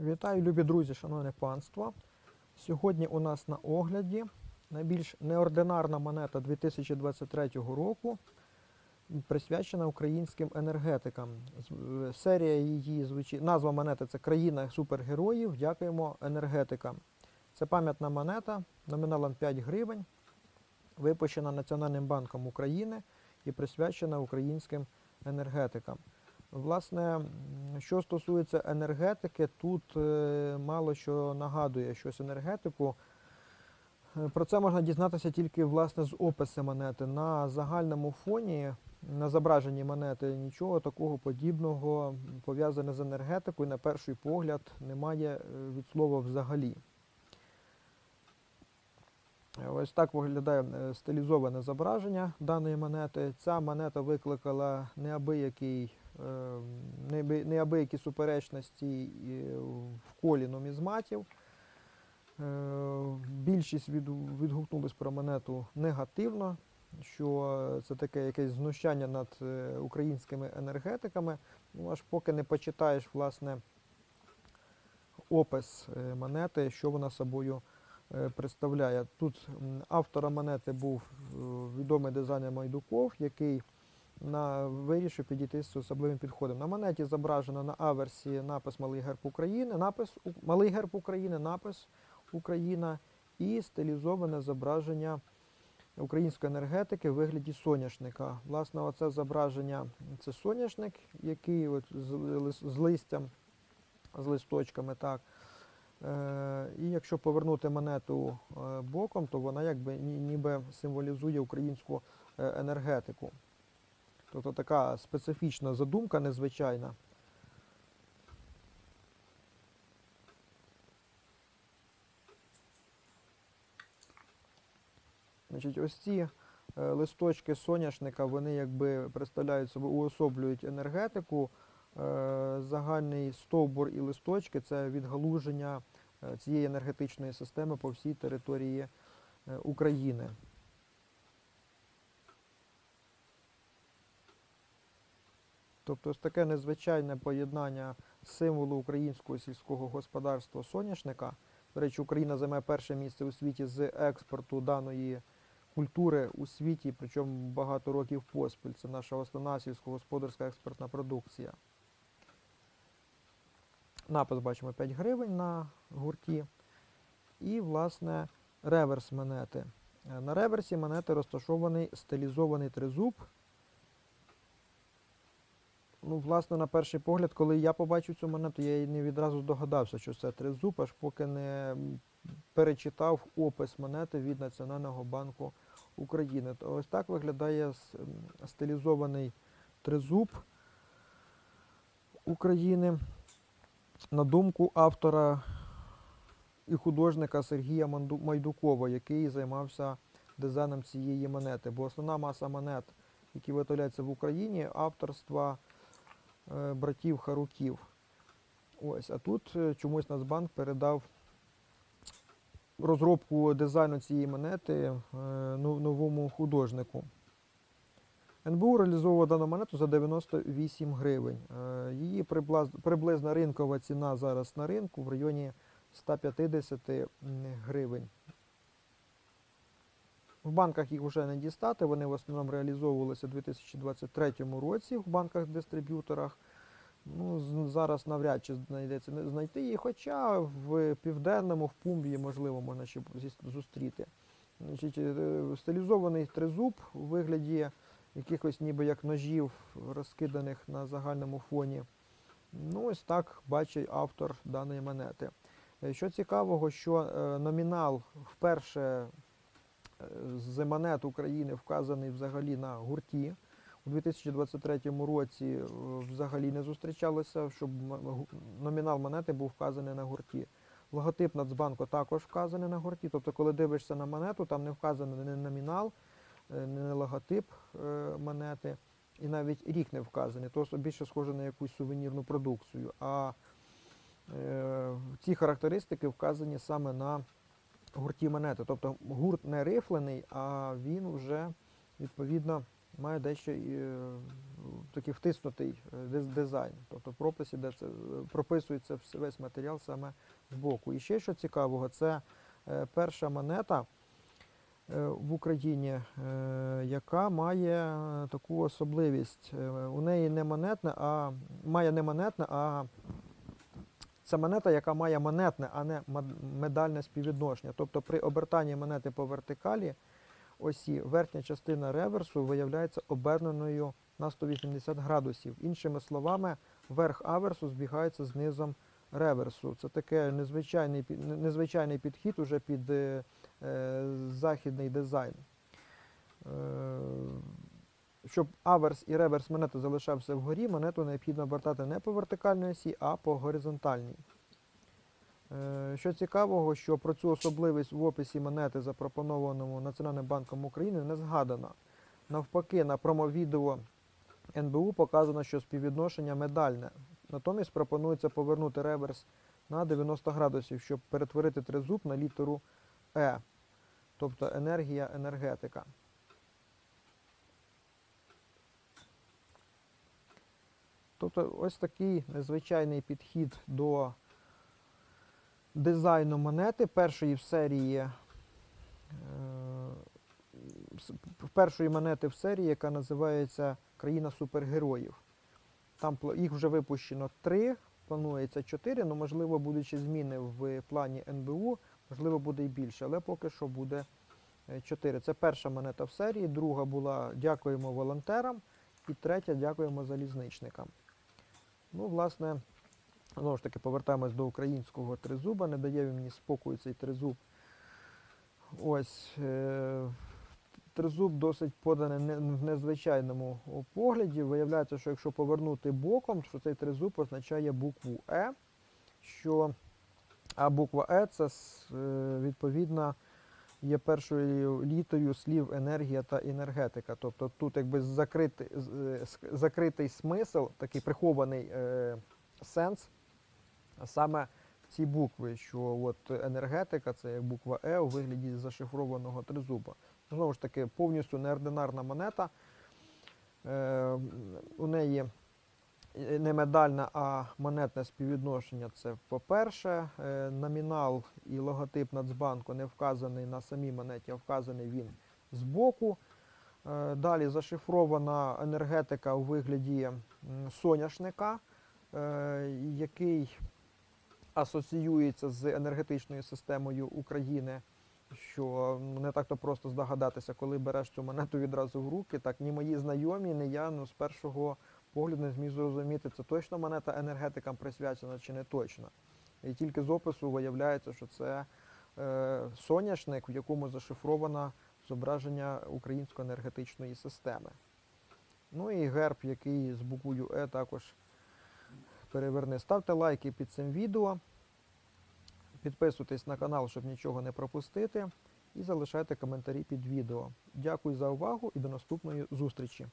Вітаю, любі друзі, шановне панство. Сьогодні у нас на огляді найбільш неординарна монета 2023 року, присвячена українським енергетикам. Е, Серія її звучить, назва монети це Країна супергероїв. Дякуємо енергетикам. Це пам'ятна монета номіналом 5 гривень, випущена Національним банком України і присвячена українським енергетикам. Власне, що стосується енергетики, тут е, мало що нагадує щось енергетику. Е, Про це можна дізнатися тільки власне з опису монети. На загальному фоні, на зображенні монети, нічого такого подібного пов'язане з енергетикою, на перший погляд, немає е, від слова взагалі. Ось так виглядає стилізоване зображення даної монети. Ця монета викликала неабиякий, неаби- неабиякі суперечності е, в колі нумізматів. Е, Більшість від- відгукнулись про монету негативно, що це таке якесь знущання над е, українськими енергетиками. Ну, аж поки не почитаєш власне опис е, монети, що вона собою е, представляє. Тут автором монети був е, відомий дизайнер Майдуков, який на, вирішив підійти з особливим підходом. На монеті зображено на аверсі напис Малий герб України, напис Малий герб України, напис Україна і стилізоване зображення української енергетики в вигляді соняшника. Власне, оце зображення це соняшник, який от з, листям, з листочками, так. Е, і якщо повернути монету е, боком, то вона якби ні- ніби символізує українську е, енергетику. Тобто така специфічна задумка, незвичайна. Значить, ось ці е, листочки соняшника, вони якби представляють собою, уособлюють енергетику. Е, загальний стовбур і листочки це відгалуження е, цієї енергетичної системи по всій території України. Тобто ось таке незвичайне поєднання символу українського сільського господарства соняшника. До речі, Україна займає перше місце у світі з експорту даної культури у світі, причому багато років поспіль. Це наша основна сільськогосподарська експортна продукція. Напис бачимо 5 гривень на гурті. І, власне, реверс монети. Е, На реверсі монети розташований стилізований тризуб. Ну, власне, на перший погляд, коли я побачив цю монету, я і не відразу здогадався, що це тризуб, аж поки не перечитав опис монети від Національного банку України. То ось так виглядає стилізований тризуб України. На думку автора і художника Сергія Майдукова, який займався дизайном цієї монети. Бо основна маса монет, які виготовляються в Україні, авторства братів Харуків. Ось, а тут е, чомусь Нацбанк передав розробку дизайну цієї монети е, ну- новому художнику. НБУ реалізовував дану монету за 98 гривень. Е, Її приблизна ринкова ціна зараз на ринку в районі 150 гривень. В банках їх вже не дістати, вони в основному реалізовувалися у 2023 році в банках-дистриб'юторах. Ну, зараз навряд чи знайдеться знайти її, хоча в південному, в Пумбії, можливо, можна ще зустріти. Значить, е, стилізований тризуб у вигляді якихось ніби як ножів, розкиданих на загальному фоні. Ну, ось так бачить автор даної монети. Е, Що цікавого, що е, номінал вперше з монет України вказаний взагалі на гурті. У 2023 році е, взагалі не зустрічалося, щоб номінал монети був вказаний на гурті. Логотип Нацбанку також вказаний на гурті. Тобто, коли дивишся на монету, там не вказаний не номінал, не логотип е, монети, і навіть рік не вказаний. То більше схоже на якусь сувенірну продукцію. А е, ці характеристики вказані саме на гурті монети. Тобто гурт не рифлений, а він вже відповідно має дещо е, такий втиснутий е, дизайн. Тобто в прописі, де це прописується весь матеріал саме збоку. І ще що цікавого, це е, перша монета в Україні, яка має таку особливість. У неї не монетне, а має не монетне, а це монета, яка має монетне, а не медальне співвідношення. Тобто при обертанні монети по вертикалі осі верхня частина реверсу виявляється оберненою на 180 градусів. Іншими словами, верх аверсу збігається з низом реверсу. Це таке незвичайний, незвичайний підхід уже під е, е, західний дизайн. Е, щоб аверс і реверс монети залишався вгорі, монету необхідно обертати не по вертикальній осі, а по горизонтальній. Е, Що цікавого, що про цю особливість в описі монети, запропонованому Національним банком України, не згадано. Навпаки, на промовідео НБУ показано, що співвідношення медальне. Натомість пропонується повернути реверс на 90 градусів, щоб перетворити тризуб на літеру Е, тобто енергія, енергетика. Тобто ось такий незвичайний підхід до дизайну монети першої в серії. е, першої монети в серії, яка називається Країна супергероїв. Там їх вже випущено три, планується чотири, але можливо будуть ще зміни в плані НБУ, можливо буде і більше, але поки що буде е, чотири. Це перша монета в серії, друга була Дякуємо волонтерам, і третя Дякуємо залізничникам. Ну, власне, знову ж таки, повертаємось до українського тризуба, не дає він мені спокою цей тризуб. Ось е, тризуб досить поданий в незвичайному погляді. Виявляється, що якщо повернути боком, що цей тризуб означає букву Е, що, а буква Е це е, відповідно є першою літерою слів енергія та енергетика. Тобто тут якби закритий, е, закритий смисл, такий прихований е, сенс, саме в ці букви, що от енергетика це як буква Е у вигляді зашифрованого тризуба. Знову ж таки, повністю неординарна монета. Е, у неї не медальне, а монетне співвідношення це по-перше. Е, номінал і логотип Нацбанку не вказаний на самій монеті, а вказаний він збоку. Е, далі зашифрована енергетика у вигляді соняшника, е, який асоціюється з енергетичною системою України що не так то просто здогадатися, коли береш цю монету відразу в руки. Так ні мої знайомі, ні я ну, з першого погляду не зміг зрозуміти, це точно монета енергетикам присвячена чи не точно. І тільки з опису виявляється, що це е, соняшник, в якому зашифровано зображення української енергетичної системи. Ну і герб, який з буквою Е також переверне. Ставте лайки під цим відео. Підписуйтесь на канал, щоб нічого не пропустити. І залишайте коментарі під відео. Дякую за увагу і до наступної зустрічі.